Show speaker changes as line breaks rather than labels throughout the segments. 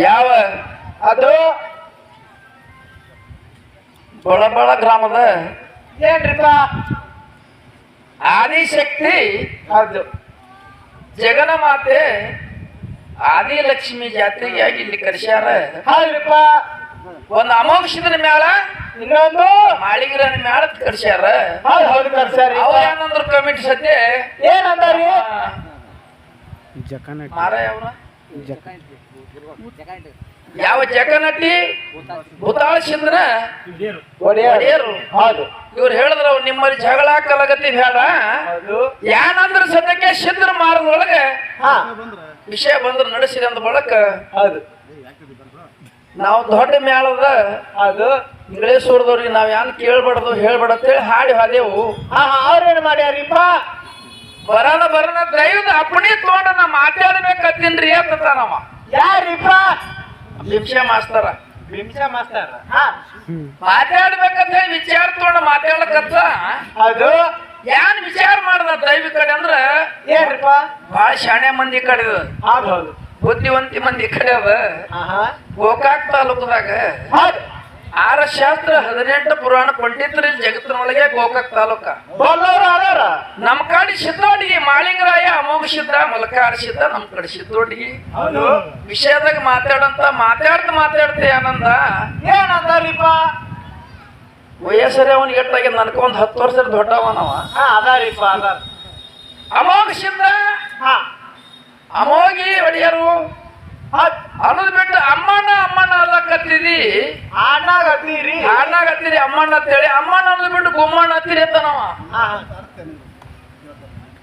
ಯಾವ
ಅದು
ಬಳಬಳ ಗ್ರಾಮದ
ಏನ್ರಿಪ್ಪ?
ಆದಿಶಕ್ತಿ.
ಅದು
ಜಗನ ಮಾತೆ ಆದಿಲಕ್ಷ್ಮಿ ಜಾತ್ರೆಗಾಗಿ ಇಲ್ಲಿ ಕರೆಸ್ಯಾರ?
ಹೌದ್ರಿಪ್ಪ.
ಒಂದು ಅಮೋಕ್ಷದ ಮ್ಯಾಲ
ಇನ್ನೊಂದು?
ಮಾಳಿಗಿರನ ಮ್ಯಾಲ ಕರೆಸ್ಯಾರ.
ಹೌದು ಹೌದು ಕರ್ಸ್ಯಾರ
ಅವ್ರ ಏನಂದ್ರ ಕಮಿಟಿ ಸದ್ಯ
ಏನಂದಾರಿ
ಯಾವ ಜಗನಟ್ಟಿ ಭೂತಾಳ ಸಿಂದ್ರ? ಒಡೆಯರು.
ಹೌದು.
ಇವ್ರು ಹೇಳಿದ್ರ ಅವ್ರು ನಿಮ್ಮಲ್ಲಿ ಜಗಳ ಕಲಗತಿ
ಹೇಳ
ಯಾನಂದ್ರ ಸದ್ಯಕ್ಕೆ ಸಿದ್ರ ಮಾರದೊಳಗೆ
ಹಾ.
ವಿಷಯ ಬಂದ್ರೆ ನಡೆಸಿದೆ ಅಂದ ಬಳಕ
ಹೌದು.
ನಾವು ದೊಡ್ಡ ಮೇಳದ
ಅದು
ಇಂಗ್ಲೇಶ್ವರದವ್ರಿಗೆ ನಾವ್ ಯಾನ್ ಕೇಳ್ಬಾರ್ದು ಹೇಳ್ಬಾರ್ದು ಹಾಡಿ ಹಾದೇವು.
ಅವ್ರೇನ್ ಮಾಡ್ಯಾರಿಪ್ಪ?
ಬರನ ಬರಲ್ಲ ದೈವದ ಅಪ್ಪಣಿ ತಗೊಂಡು ನಾ ಮಾತಾಡ್ಬೇಕತ್ತೀನ್ರಿ ಅಂತ ನಾವ
ಯಾರಿಪ್ಪ?
ಭಿಕ್ಷೆ ಮಾಸ್ತರ.
ಬಿಂಸ ಮಾಸ್ತರ. ಹಾ.
ಮಾತಾಡ್ಬೇಕಂತ ಹೇಳಿ ವಿಚಾರ ತಗೊಂಡು ಮಾತಾಡಕತ್ತ
ಅದು?
ಏನ್ ವಿಚಾರ ಮಾಡ್ದ ದೈವಿ ಕಡೆ ಅಂದ್ರ?
ಏನ್ರಿಪ್ಪ?
ಬಾಳ ಶಾಣೆ ಮಂದಿ ಕಡೆ ಅದ.
ಹೌದು ಹೌದು
ಬುದ್ಧಿವಂತಿ ಮಂದಿ ಕಡೆ ಅದ. ಗೋಕಾಕ್ ತಾಲೂಕದಾಗ ಶಾಸ್ತ್ರ ಹದಿನೆಂಟು ಪುರಾಣ ಪಂಡಿತರಿ ಜಗತ್ತಿನೊಳಗೆ ಗೋಕಾಕ್ ತಾಲೂಕ.
ನಮ್
ನಮ್ಮ ಕಡೆ ಸಿದ್ದೋಟಿಗೆ ಮಾಳಿಂಗರಾಯ ಅಮೋಘ ಸಿದ್ಧ ಮಲಕಾರ ಸಿದ್ಧ ನಮ್ಮ ಕಡೆ ಸಿದ್ದೋಟಿಗೆ ವಿಷಯದಾಗ ಮಾತಾಡಂತ ಮಾತಾಡ್ತ ಮಾತಾಡ್ತೆ ಆನಂದ
ಏನಂದಾರಿಪ್ಪ?
ವಯಸ್ಸರೇ ಅವನಿಗೆ ಎಟ್ಟಾಗಿ ನನ್ಕೊಂದ್ ಹತ್ತು ವರ್ಷ ದೊಡ್ಡವನವ
ಹಾ ಅದಾರಿಪ್ಪ ಅದಾರ.
ಅಮೋಘ ಸಿದ್ಧ?
ಹಾ.
ಅಮೋಗಿ ಒಡೆಯರು? ಅನ್ನೋದ್ ಬಿಟ್ಟು ಅಮ್ಮಣ್ಣ ಅಮ್ಮಣ್ಣ ಅಲ್ಲ ಕತ್ತಿದಿ
ಅಣ್ಣಾಗ ಹತ್ತಿರಿ
ಅಮ್ಮಣ್ಣ ಅಂತೇಳಿ. ಅಮ್ಮಣ್ಣ ಅನ್ನೋದು ಬಿಟ್ಟು ಗುಮ್ಮಣ್ಣ ಹತ್ತಿರಿ ಅಂತ
ನಾವ.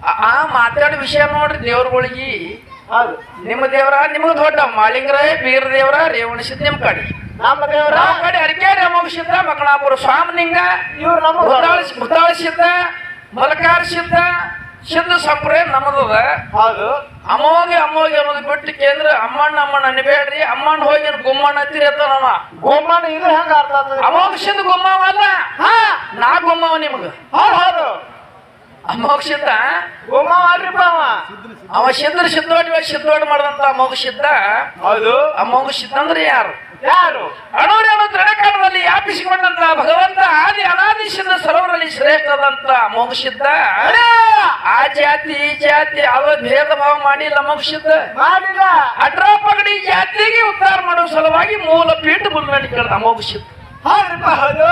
ಆ- ಆ ಮಾತಾಡೋ ವಿಷಯ ನೋಡ್ರಿ ದೇವ್ರಗಳಿಗೆ. ನಿಮ್ಮ ದೇವರ ನಿಮ್ಗೆ ದೊಡ್ಡ ಮಾಳಿಂಗರಾಯ ಬೀರ ದೇವರ ರೇವಣಿಸಿದ್ ನಿಮ್ ಕಡೆ.
ನಮ್ಮ ದೇವ್ರ?
ಕಡೆ ಅರಿಕೆರೆ ಅಮೋಘಸಿದ್ದ ಮಕ್ಕಳಾಪುರ ಸ್ವಾಮನಿಂಗ
ಇವ್ರು ನಮ್ಮ
ಭೂತಾಳ ಭೂತಾಳ ಸಿದ್ಧ ಸಂಪ್ರದಾಯ ನಮ್ಮದದ.
ಹೌದು.
ಅಮೋಘ ಅನ್ನೋದು ಬಿಟ್ಟು ಕೇಂದ್ರ ಅಮ್ಮಣ್ಣ ಅಮ್ಮಣ್ಣ ಅನ್ಬೇಡ್ರಿ ಅಮ್ಮಣ್ಣ ಹೋಗಿ ಗುಮ್ಮಣ್ಣ ಹತ್ತಿರ ನಮ್ಮ
ಗೋಮಾನ ಇದು ಹೆಂಗ ಅರ್ಥ
ಅಮೋಘ ಸಿದ್ಧ ಗುಮ್ಮವ ಅಲ್ಲ?
ಹಾ.
ನಾ ಗುಮ್ಮವ ನಿಮ್ಗ.
ಹೌದು ಹೌದು. ಗೋಮಾವ ಅಲ್ರಿಪ್ಪ ಅವ
ಅವ ಸಿದ್ಧ ಸಿದ್ದೋಡಿ ಸಿದ್ದೋಡಿ ಮಾಡಿದಂತ ಸಿದ್ಧ
ಹೌದು.
ಶಿದ್ಧ ಅಂದ್ರೆ ಯಾರು?
ಯಾರು?
ಅಣೂರೇನು ದೃಢಕಾಲದಲ್ಲಿ ವ್ಯಾಪಿಸಿಕೊಂಡಂತ ಭಗವಂತ ಆದಿ ಅನಾದಿ ಸಿದ್ಧ ಸರೋವರಲ್ಲಿ ಶ್ರೇಷ್ಠದಂತ ಅಮೋಘ ಸಿದ್ಧ ಆ ಜಾತಿ ಈ ಜಾತಿ ಅವ ಭೇದ ಭಾವ ಮಾಡಿ ಅಮೋಘ ಸಿದ್ಧ
ಮಾಡಿಲ್ಲ.
ಅಟ್ರ ಪಗಡಿ ಜಾತಿಗೆ ಉದ್ಧಾರ ಮಾಡುವ ಸಲುವಾಗಿ ಮೂಲ ಪೀಠ ಮುಂದೆ ಕೇಳ್ದ
ಹೌದ್ರಿಪ್ಪ ಹೌದು.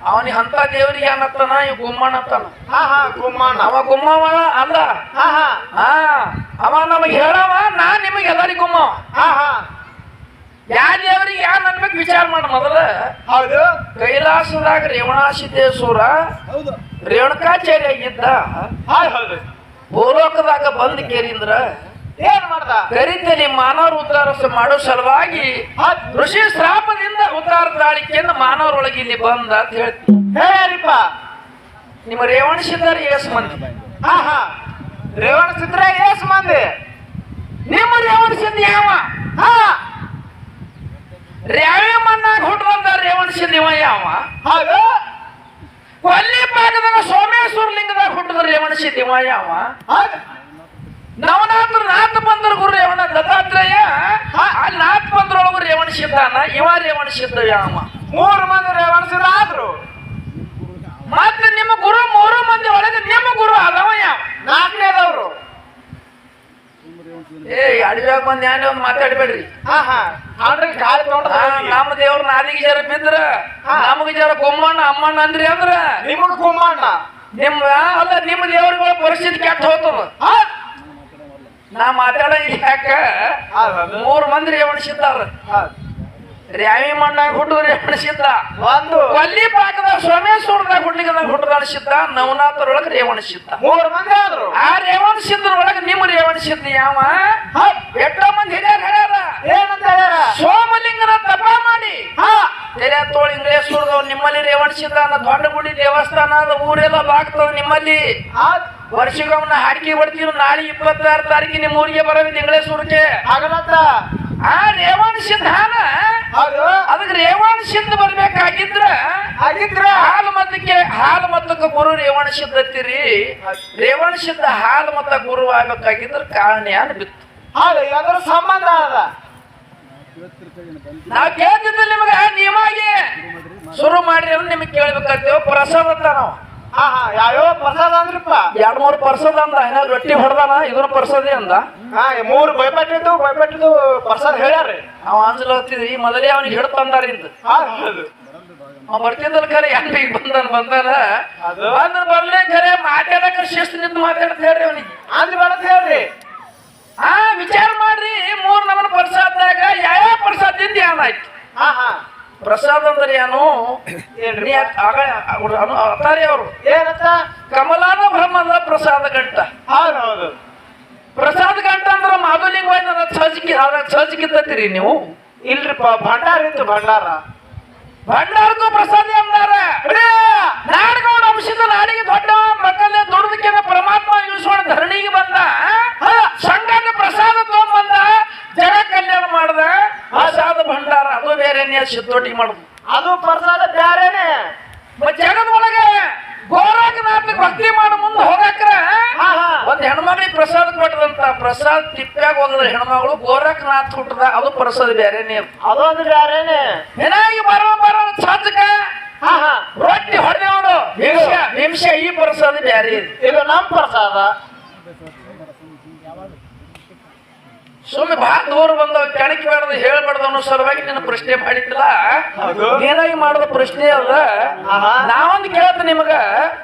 ಅವನಿಗೆ ಅಂತ ದೇವರಿಗೆ ಅನ್ನತ್ತಾನ ಇವ್ ಗುಮ್ಮಣ್ಣ ಅಂತಾನ.
ಹಾ ಹಾ ಗುಮ್ಮಾನ
ಅವ ಗುಮ್ಮವ ಅಲ್ಲ
ಹಾ ಹಾ.
ಹಾ ಅವ ನಮಗ್ ಹೇಳವ ನಾ ನಿಮಗೆ ಎಲ್ಲರಿಗೂ
ಹಾ
ಯಾ ದೇವರಿಗೆ ಯಾರು ಅನ್ಬೇಕು ವಿಚಾರ ಮಾಡ ಮೊದಲ?
ಹೌದು.
ಕೈಲಾಸದಾಗ ರೇವಣಾಸಿದ್ದೇಶ್ವರ
ಹೌದು.
ರೇಣುಕಾಚಾರ್ಯ ಆಗಿದ್ದ ಭೂಲೋಕದಾಗ ಬಂದ್ ಕೇರಿಂದ್ರ
ಏನ್ ಮಾಡ್ದ?
ಕರಿತಲಿ ಮಾನವರ ಉದ್ಧಾರ ಮಾಡೋ ಸಲುವಾಗಿ ಋಷಿ ಶ್ರಾಪದಿಂದ ಉದ್ಧಾರ ದಾಳಿಕೆಯನ್ನು ಮಾನವರೊಳಗೆ ಇಲ್ಲಿ ಬಂದ ಅಂತ ಹೇಳ್ತೀನಿ
ಹೇಳ್ಯಾರಿಪ್ಪ
ನಿಮ್ಮ ಸಿದ್ಧರ ಏಸ್ ಮಂದಿ.
ಹಾ ಹಾ. ರೇವಣ ಸಿದ್ಧರ ಏಸ್ ಮಂದಿ.
ನಿಮ್ಮ ರೇವಣಿಸಿದ ಯಾವ?
ಹಾ.
ರ್ಯಾವೆ ಮಣ್ಣಾಗ ಹುಟ್ಟದಂತ ಸಿದ್ಧ ಇವ ಯಾವ?
ಹೌದು.
ಕೊಲ್ಲಿ ಭಾಗದಾಗ ಸೋಮೇಶ್ವರ ಲಿಂಗದಾಗ ಹುಟ್ಟದ ರೇವಣಿಸಿದ ಇವ ಯಾವ?
ಹೌದು.
ನವನಾಥ ನಾಥ ಬಂದ್ರ ಗುರು ರೇವಣ ದತ್ತಾತ್ರೇಯ ಅಲ್ಲಿ ನಾಥ ಬಂದ್ರೊಳಗು ರೇವಣಿಸಿದ್ದಾನ ಇವ ರೇವಣ ಸಿದ್ಧ ವ್ಯಾಮ.
ಮೂರು ಮಂದಿ ರೇವಣ ಸಿದ್ಧ ಆದ್ರು.
ಮತ್ತೆ ನಿಮ್ಮ ಗುರು ಮೂರು ಮಂದಿ ಒಳಗೆ ನಿಮ್ಮ ಗುರು ಅದವ ಯಾವ
ನಾಲ್ಕನೇದವ್ರು.
ಏ ಅಡವ್ಯಾಗ ಬಂದ್ ಯಾನೇ ಒಂದು ಮಾತಾಡ್ಬೇಡ್ರಿ.
ಅಂದ್ರೆ
ನಮ್ಮ ದೇವ್ರ ನಾಲಿಗೆ ಜರ ಬಿದ್ರ. ನಮಗ ಜರ ಗೊಮ್ಮಣ್ಣ ಅಮ್ಮಣ್ಣ ಅಂದ್ರಿ ಅಂದ್ರ
ನಿಮ್ ಗುಮ್ಮಣ್ಣ.
ನಿಮ್ಮ ಅಲ್ಲ ನಿಮ್ಮ ದೇವ್ರಗಳ ಪರಿಸ್ಥಿತಿ ಕೆಟ್ಟ ಹೋಗ್ತದ.
ಹಾ
ನಾ ಮಾತಾಡ ಯಾಕ? ಮೂರ್ ಮಂದಿ ರೇವಣಿಸಿದ್ದಾರ ರ್ಯಾವಿ ಮಣ್ಣಾಗ ಹುಟ್ಟು ರೇವಣಿಸಿದ್ದ
ಒಂದು.
ಕೊಲ್ಲಿ ಪಾಕದ ಸೋಮೇಶ್ವರದಾಗ ಹುಡ್ಲಿಗದಾಗ ಹುಟ್ಟದಾಡಿಸಿದ್ದ ನವನಾಥರೊಳಗ ರೇವಣಿಸಿದ್ದ
ಮೂರು ಮಂದಿ ಆದ್ರು.
ಆ ರೇವಣಿಸಿದ್ರೊಳಗ ನಿಮ್ಮ ರೇವಣಿಸಿದ್ದ ಯಾವ? ಎಷ್ಟೋ ಮಂದಿ ಹಿರಿಯರು ಹೇಳ್ಯಾರ.
ಏನಂತ ಹೇಳ್ಯಾರ?
ಸೋಮಲಿಂಗನ ತಪ ಮಾಡಿ.
ಹಾ.
ತೆರೆ ತೋಳು ಇಂಗ್ಲೇಶ್ವರದವ್ ನಿಮ್ಮಲ್ಲಿ ರೇವಣಿಸಿದ್ದ ದೊಡ್ಡ ಗುಡಿ ದೇವಸ್ಥಾನ ಅದ ಊರೆಲ್ಲ ಬಾಗ್ತದ ನಿಮ್ಮಲ್ಲಿ.
ಹೌದ್
ವರ್ಷಗೊಮ್ಮನ ಹಾಡಿಕೆ ಬಿಡ್ತೀವಿ ನಾಳೆ ಇಪ್ಪತ್ತಾರು ತಾರೀಕು ನಿಮ್ಮ ಊರಿಗೆ ಬರೋದು ಇಂಗ್ಲೇಶ್ವರಕ್ಕೆ
ಆಗಲತ್ತ
ಆ ರೇವಣ ಸಿದ್ಧಾನ ಅದಕ್ಕೆ ರೇವಣ ಸಿದ್ಧ ಬರ್ಬೇಕಾಗಿದ್ರ?
ಹಾಗಿದ್ರ?
ಹಾಲು ಮತಕ್ಕೆ ಹಾಲು ಮತಕ್ಕೆ ಗುರು ರೇವಣ ಸಿದ್ಧ ಹತ್ತಿರಿ ರೇವಣ ಸಿದ್ಧ ಹಾಲು ಮತ ಗುರು ಆಗ್ಬೇಕಾಗಿದ್ರ ಕಾರಣ ಯಾರು ಬಿತ್ತು?
ಹಾಲು ಯಾವ್ದಾರ ಸಂಬಂಧ ಅದ.
ನಾವು ಕೇಳ್ತಿದ್ದ ನಿಮ್ಗೆ ನೀವಾಗಿ ಶುರು ಮಾಡ್ರಿ ನಿಮಗೆ ಕೇಳ್ಬೇಕಾಗ್ತೇವ ಪ್ರಸಾದ ಅಂತ ನಾವು.
ಯಾವ್ಯಾವ ಪ್ರಸಾದ ಅಂದ್ರಪ್ಪ?
ಎರಡ್ ಮೂರು ಪರ್ಸದ ಅಂದ ಏನಾದ್ರು ರೊಟ್ಟಿ ಹೊಡೆದಾನ ಇದ್ರ ಪರ್ಸದಿ ಅಂದ.
ಮೂರು ಭಯಪಟ್ಟಿದ್ದು ಭಯಪಟ್ಟಿದ್ದು ಪ್ರಸಾದ ಹೇಳ್ಯಾರ್ರಿ.
ಅವ ಅಂಜಲ ಈ ಮೊದಲೇ ಅವನಿಗೆ ಹಿಡ್ ತಂದಾರಿಂದ ಅವ ಬರ್ತಿದ್ದಲ್ ಖರೆ ಹೆಂಗ್ ಈಗ ಬಂದಾನ ಬಂದಾನ? ಬಂದ ಬರ್ಲೇ ಖರೆ ಮಾತಾಡಕ ಶಿಸ್ತು ನಿಂತು ಮಾತಾಡ್ತ ಹೇಳ್ರಿ ಅವನಿಗೆ.
ಅಂದ್ ಬೇಡತ್ ಹೇಳ್ರಿ.
ಆ ವಿಚಾರ ಮಾಡ್ರಿ ಮೂರ್ ನಮನ ಪ್ರಸಾದದಾಗ ಯಾವ ಪ್ರಸಾದದಿಂದ ಏನಾಯ್ತು
ಹಾ ಹಾ.
ಪ್ರಸಾದ ಅಂದ್ರೆ ಏನು? ಅನು ಅತಾರೆ ಅವರು.
ಏನಂತ?
ಕಮಲಾನ ಬ್ರಹ್ಮದ ಪ್ರಸಾದ ಗಂಟ
ಹೌದೌದು ಹೌದು.
ಪ್ರಸಾದ ಗಂಟ ಅಂದ್ರೆ ಮಾಧುಲಿಂಗ ಸಜ್ಕಿ ಅದಾಗ ಸಜ್ಕಿತ್ತತ್ತೀರಿ ನೀವು?
ಇಲ್ರಿಪ್ಪ ಭಂಡಾರ ಇತ್ತು ಭಂಡಾರ.
ಭಂಡಾರಕ್ಕೂ ಪ್ರಸಾದ ಅಂದಾರ. ನಾಡಗೌಡ ಅಂಶದ ನಾಡಿಗೆ ದೊಡ್ಡ ಮಕ್ಕಳೇ ದುಡಿದಕ್ಕಿಂತ ಪರಮಾತ್ಮ ಇಳಿಸೋಣ ಧರಣಿಗೆ ಬಂದ? ಸಂಘ ಪ್ರಸಾದ ತಗೊಂಬಂದ ಜಗ ಕಲ್ಯಾಣ ಮಾಡ್ದ ಪ್ರಸಾದ ಭಂಡಾರ ಅದು ಬೇರೆ ಸಿದ್ದೋಟಿ ಮಾಡುದು.
ಅದು ಪ್ರಸಾದ ಬ್ಯಾರೇನೆ.
ಮತ್ ಜಗದ ಒಳಗೆ ಗೋರಖನಾಥ ಭಕ್ತಿ ಮಾಡೋ ಮುಂದೆ ಹೋಗಕ್ರ
ಹಾ ಹಾ.
ಒಂದ್ ಹೆಣ್ಮಗಳಿಗೆ ಪ್ರಸಾದ ಕೊಟ್ಟದಂತ ಪ್ರಸಾದ ತಿಪ್ಪ್ಯಾಗ ಹೋಗದ್ರ ಹೆಣ್ಮಗಳು ಗೋರಖನಾಥ್ ಹುಟ್ಟದ ಅದು ಪ್ರಸಾದ ಬೇರೆನೇ ಅದು.
ಅದೊಂದು ಬ್ಯಾರೇನೆ.
ಏನಾಗಿ ಬರೋ ಬರೋ
ಹಾ
ರೊಟ್ಟಿ ಹೊಡೆದವನು ನಿಮಿಷ ಭೀಮ್ಸ ಈ ಪ್ರಸಾದ ಬೇರೆ ಇದೆ.
ಇದು ನಮ್ ಪ್ರಸಾದ.
ಸುಮ್ಮನೆ ಬಹಳ ದೂರ ಬಂದ ಕೆಣಕಿ ಬೇಡದ ಹೇಳ್ಬಾರ್ದು ಅನ್ನೋ ಸಲುವಾಗಿ ನಿನ್ನ ಪ್ರಶ್ನೆ ಮಾಡಿದ್ದಿಲ್ಲ. ಏನಾಗಿ ಮಾಡೋದ ಪ್ರಶ್ನೆ ಅದ. ನಾವೊಂದು ಕೇಳ್ತ ನಿಮಗ.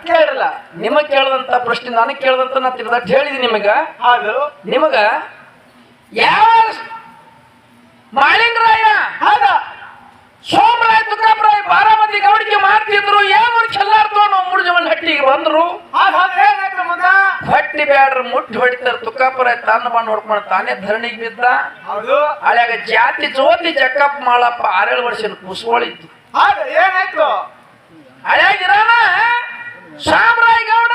ಕೇಳಿಲ್ಲ.
ನಿಮಗ್ ಕೇಳದಂತ ಪ್ರಶ್ನೆ ನನಗ್ ಕೇಳದಂತ ನಾ ತಿಳ್ದ ಹೇಳಿದಿ ನಿಮಗ. ನಿಮಗ ಯಾವ ಮಾಳಿಂಗರಾಯ?
ಹೌದು.
ಸೋಮರಾಯ ತುಕಾಪರಾಯ ಮಂದಿ ಗೌಡಿಗೆ ಮಾಡ್ತಿದ್ರು ಏನು ಚೆಲ್ಲಾರ್ತು ಅನ್ನೋ ಮುಡ್ಜಮನ್ ಹಟ್ಟಿಗೆ ಬಂದ್ರು. ಹೊಟ್ಟಿ ಬ್ಯಾಡ್ರ ಮುಟ್ಟಿ ಹೊಡಿತಾರ ತುಕಾಪುರ ತನ್ನ ಬಂದು ಹೊಡ್ಕೊಂಡು ತಾನೇ ಧರಣಿಗೆ ಬಿದ್ದ. ಹಳ್ಯಾಗ ಜಾತಿ ಜೋತಿ ಜಕ್ಕಪ್ಪ ಮಾಳಪ್ಪ ಆರೇಳು ವರ್ಷ
ಕುಸುವಳಿತ್ತು ಏನಾಯ್ತು?
ಹಳ್ಯಾಗಿರಾನ ಶಾಮರಾಯ್ ಗೌಡ?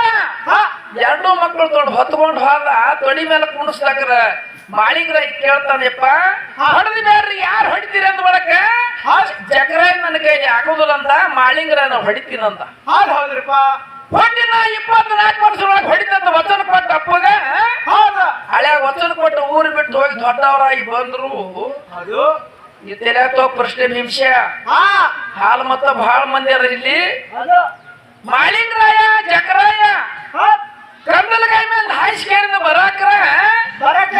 ಎರಡು ಮಕ್ಕಳು ತೊಗೊಂಡು ಹೊತ್ಕೊಂಡು ಹೋದ ತೊಡಿ ಮೇಲೆ ಕುಣಿಸ್ಲಾಕ್ರ ಮಾಳಿಗ್ರಾಯ್ ಕೇಳ್ತಾನೆಪ್ಪ ಹೊಡೆದಿ ಬೇಡ್ರಿ ಯಾರು ಹೊಡಿತೀರಿ ಅಂತ ಬಡಕ ಜಗರಾಯ್ ನನ್ನ ಕೈ ಆಗೋದಿಲ್ಲ ಅಂತ ಮಾಳಿಂಗ್ರಾಯ್ ಹೊಡಿತೀನಂತ
ಹೌದ್ರಿಪ್ಪ.
ಹೊಟ್ಟಿನ ಇಪ್ಪತ್ನಾಲ್ಕು ವರ್ಷ ಒಳಗೆ ಹೊಡಿತಂತ ವಚನ ಕೊಟ್ಟ ಅಪ್ಪಗ
ಹೌದು
ಹಳ್ಯಾಗ ವಚನ ಕೊಟ್ಟು ಊರು ಬಿಟ್ಟು ಹೋಗಿ ದೊಡ್ಡವರಾಗಿ ಬಂದ್ರು ಅದು ಪ್ರಶ್ನೆ ಹಿಂಸೆ
ಹಾ.
ಹಾಲು ಮತ್ತ ಬಹಳ ಮಂದಿ ಅದ ಇಲ್ಲಿ. ಮಾಳಿಂಗರಾಯ ಜಕರಾಯ ಕಂದಲಗಾಯಿ ಮೇಲೆ ಹಾಯಿಸ್ಕೇರಿದ ಬರಾಕ್ರ.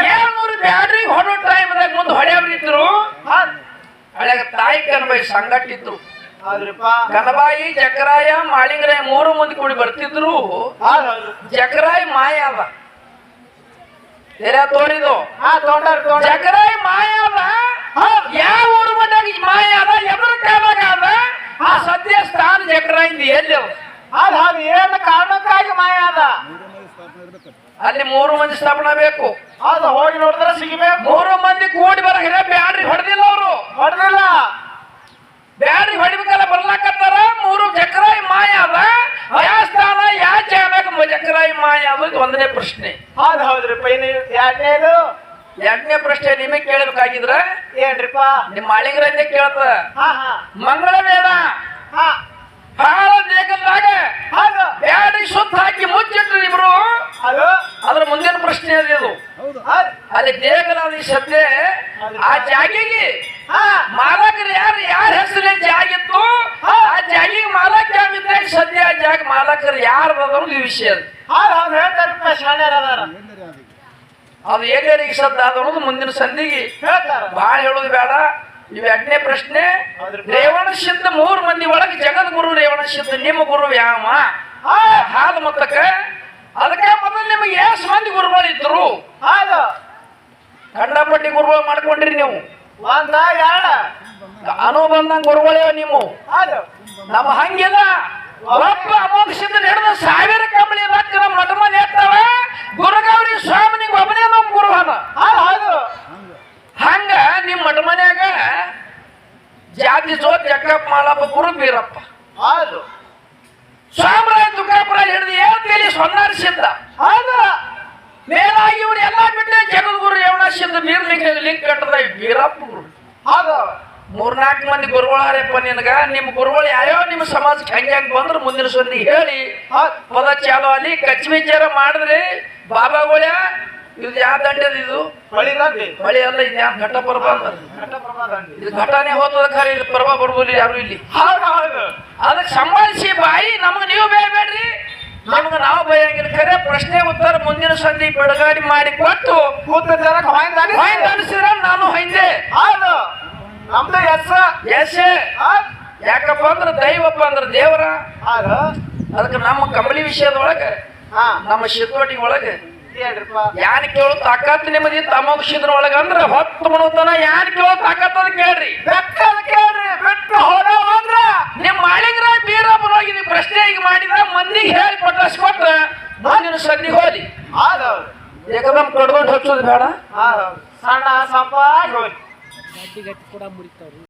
ಏಳ್ನೂರು ಬ್ಯಾಡ್ರಿ ಹೊಡೋ ಟೈಮ್ದಾಗ ಮುಂದೆ ಹೊಡೆಯವ್ರಿದ್ರು
ಹೌದು
ಹಳ್ಯಾಗ ತಾಯಿ ಕನಬಾಯಿ ಸಂಗಟ್ಟಿದ್ರು ಕನಬಾಯಿ ಜಕರಾಯ ಮಾಳಿಂಗರಾಯ ಮೂರು ಮಂದಿ ಕೂಡಿ ಬರ್ತಿದ್ರು. ಜಕರಾಯಿ ಮಾಯ ಅದ. ತೋರಿದು. ಜಕರಾಯಿ ಮಾಯ ಅದ. ಯಾವ ಮಟ್ಟಾಗ ಮಾಯ ಅದ? ಎದ್ರ ಕಾಲಾಗ ಅದ? ಆ ಸದ್ಯ ಸ್ಥಾನ ಜಕರಾಯಿಂದ ಎಲ್ಲಿ ಅದ?
ಹೌದು ಏನ ಏನು ಕಾರಣಕ್ಕಾಗಿ ಮಾಯ ಅದ?
ಅಲ್ಲಿ ಮೂರು ಮಂದಿ ಸ್ಥಾಪನೆ ಬೇಕು.
ಅದ ಹೋಗಿ ನೋಡಿದ್ರೆ ಸಿಗಬೇಕು.
ಮೂರು ಮಂದಿ ಕೂಡಿ ಬರ ಹಿರ ಬ್ಯಾಡ್ರಿ ಹೊಡೆದಿಲ್ಲ ಅವರು.
ಹೊಡೆದಿಲ್ಲ.
ಬ್ಯಾಡ್ರಿ ಹೊಡಿಬೇಕಲ್ಲ ಬರ್ಲಾಕತ್ತಾರ? ಮೂರು ಚಕ್ರ ಮಾಯ ಅದ. ಯಾವ ಸ್ಥಾನ? ಯಾವ ಜಾಗ ಜಕರಾಯಿ ಮಾಯ ಇದು ಒಂದನೇ ಪ್ರಶ್ನೆ.
ಹೌದು ಹೌದ್ರಿಪ್ಪ ಇನ್ನು ಎರಡನೇದು?
ಎರಡನೇ ಪ್ರಶ್ನೆ ನಿಮಗೆ ಕೇಳಬೇಕಾಗಿದ್ರ
ಏನ್ರಿಪ್ಪ?
ನಿಮ್ಮ ಮಾಳಿಂಗರನ್ನೇ ಕೇಳ್ತ
ಹಾ. ಹಾ
ಮಂಗಳ ವೇದ
ಹಾ
ಬಹಳ ದೇಗಲ್ದಾಗ
ಹೌದು
ಬ್ಯಾಡ್ರಿ ಸುತ್ತ ಹಾಕಿ ಮುಚ್ಚಿಟ್ರು ಇಬ್ರು.
ಅದು
ಅದ್ರ ಮುಂದಿನ ಪ್ರಶ್ನೆ ಅದು ಅಲ್ಲಿ ದೇಗಲಾದ ಸದ್ಯ ಆ ಜಾಗಿಗೆ.
ಹಾ.
ಮಾಲಕರು ಯಾರು? ಯಾರ ಹೆಸರಲ್ಲಿ ಜಾಗಿತ್ತು ಆ ಜಾಗಿಗೆ ಮಾಲಕ ಯಾವಿದ್ದಾಗ ಸದ್ಯ ಆ ಜಾಗ ಮಾಲಕರು ಯಾರು ಅನ್ನೋದು ಈ ವಿಷಯ ಅದು. ಏನೇರಿಗೆ ಸದ್ದ ಅದು ಮುಂದಿನ ಸಂಧಿಗೆ.
ಹೇಳ್ತಾರ.
ಬಹಳ ಹೇಳೋದು ಬೇಡ. ಇವು ಎರಡನೇ ಪ್ರಶ್ನೆ. ರೇವಣ ಸಿದ್ಧ ಮೂರು ಮಂದಿ ಒಳಗೆ ಜಗದ್ಗುರು ರೇವಣ ಸಿದ್ಧ ನಿಮ್ಮ ಗುರು ಯಾವ ಹಾಲು ಮತ್ತಕ್ಕ? ಅದಕ್ಕೆ ಮೊದಲು ನಿಮಗೆ ಎಷ್ಟು ಮಂದಿ ಗುರುಗಳು ಇದ್ರು.
ಹೌದು.
ಕಂಡಪಟ್ಟಿ ಗುರುಗಳು ಮಾಡ್ಕೊಂಡ್ರಿ ನೀವು. ಅನುಬಂಧ ಗುರುಗಳೇ ನೀವು. ನಮ್ಮ ಹಂಗಿಲ್ಲ. ಒಬ್ಬ ಅಮೋಕ್ಷದ ನಡೆದ ಸಾವಿರ ಕಂಬಳಿ ರೊಕ್ಕ ನಮ್ಮ ಮಠ ಮನೆ ಇರ್ತಾವ ಗುರುಗೌರಿ ಸ್ವಾಮಿನಿಗೆ ಒಬ್ಬನೇ ನಮ್ಮ ಗುರು ಅದ
ಹೌದು ಹೌದು
ಹಂಗ ನಿಮ್ಮ ಮಠ ಮನ್ಯಾಗ ಜಾತಿ ಜೋತ್ ಜಕ್ಕಪ್ಪ ಮಾಲಪ್ಪ
ವೀರಪ್ಪ
ಸ್ವಾಮರಾಯ ತುಕಾಪುರ ಹಿಡಿದು ಹೇಳ್ತೀಲಿ ಸೊನ್ನಾರಿಸಿದ್ದ
ಹೌದು.
ಮೇಲಾಗಿ ಇವ್ರು ಎಲ್ಲ ಬಿಟ್ಟೆ ಜಗದ್ಗುರು ರೇವಣಸಿದ್ದ ಬೀರ್ಲಿಕ್ಕೆ ಲಿಂಕ್ ಕಟ್ಟದ ವೀರಪ್ಪ ಗುರು ಮೂರ್ನಾಲ್ಕು ಮಂದಿ ಗುರುಗಳಾರಪ್ಪ ನಿನಗ ನಿಮ್ಮ ಗುರುಗಳು ಯಾವ್ಯಾವ ನಿಮ್ಮ ಸಮಾಜಕ್ಕೆ ಹೆಂಗೆ ಹೆಂಗೆ ಬಂದ್ರೆ ಮುಂದಿನ ಸಂದಿ ಹೇಳಿ. ಪದ ಚಾಲು ಅಲ್ಲಿ ಕಚ್ಚಿ ವಿಚಾರ ಮಾಡಿದ್ರಿ ಬಾಬಾಗಳ ಇದು ಯಾವ ದಂಡೆ ಇದು?
ಹೊಳಿ ದಂಡಿ.
ಮಳೆ ಅಲ್ಲ ಇದು ಯಾವ ಘಟ್ಟ ಪರ್ವ ಅಂತ? ಇದು ಘಟನೆ ಹೋದ ಖರೆ ಇದು ಪರ್ವ ಬರ್ಬೋದು ಯಾರು ಇಲ್ಲಿ? ಅದಕ್ಕೆ ಸಂಬಂಧಿಸಿ ಬಾಯಿ ನಮಗೆ ನೀವು ಬೇಡಬೇಡ್ರಿ. ನಮ್ಗೆ ನಾವು ಬೈಯಂಗಿಲ್ಲ ಖರೆ ಪ್ರಶ್ನೆ ಉತ್ತರ ಮುಂದಿನ ಸಂಧಿ ಬಿಡುಗಡೆ ಮಾಡಿ ಕೊಟ್ಟು ಅನಿಸಿದ್ರ ನಾನು
ಹೈಂದೆ. ನಮ್ದು ಎಸ್.
ಎಸ್. ಯಾಕಪ್ಪ ಅಂದ್ರೆ ದೈವಪ್ಪ ಅಂದ್ರೆ ದೇವರ. ಅದಕ್ಕೆ ನಮ್ಮ ಕಂಬಳಿ ವಿಷಯದೊಳಗೆ
ಹಾ.
ನಮ್ಮ ಶಿತೋಟಿ ಒಳಗೆ ಯಾನ್ ಕೇಳು ತಾಕತ್ ನಿಮ್ಮದಿ ತಮಕ್ಷಿದ್ರ ಒಳಗ ಅಂದ್ರ ಹೊತ್ತು ಮನೋತನ ಯಾನ್ ಕೇಳೋ ತಾಕತ್ ಅದ ಕೇಳ್ರಿ.
ಕೇಳ್ರಿ ಬಿಟ್ಟು ಹೋದವ ಅಂದ್ರ.
ನಿಮ್ ಮಾಳಿಗ್ರ ಬೀರಪ್ಪನೋಗಿ ನೀವು ಪ್ರಶ್ನೆ ಈಗ ಮಾಡಿದ್ರ ಮಂದಿಗೆ ಹೇಳಿ ಪಟ್ಟಿಸ್ಕೊಟ್ಟ ನಿನ್ನ ಸನ್ನಿಗೆ ಹೋಲಿ
ಹೌದು.
ಏಕದಮ್ ಕಡ್ಕೊಂಡು ಹಚ್ಚೋದು ಬೇಡ.
ಹೌದು. ಸಣ್ಣ ಸಂಪಾಗಿ ಹೋಗಿ
ಗಟ್ಟಿ ಗಟ್ಟಿ ಕೂಡ ಮುರಿತಾವ್ರಿ.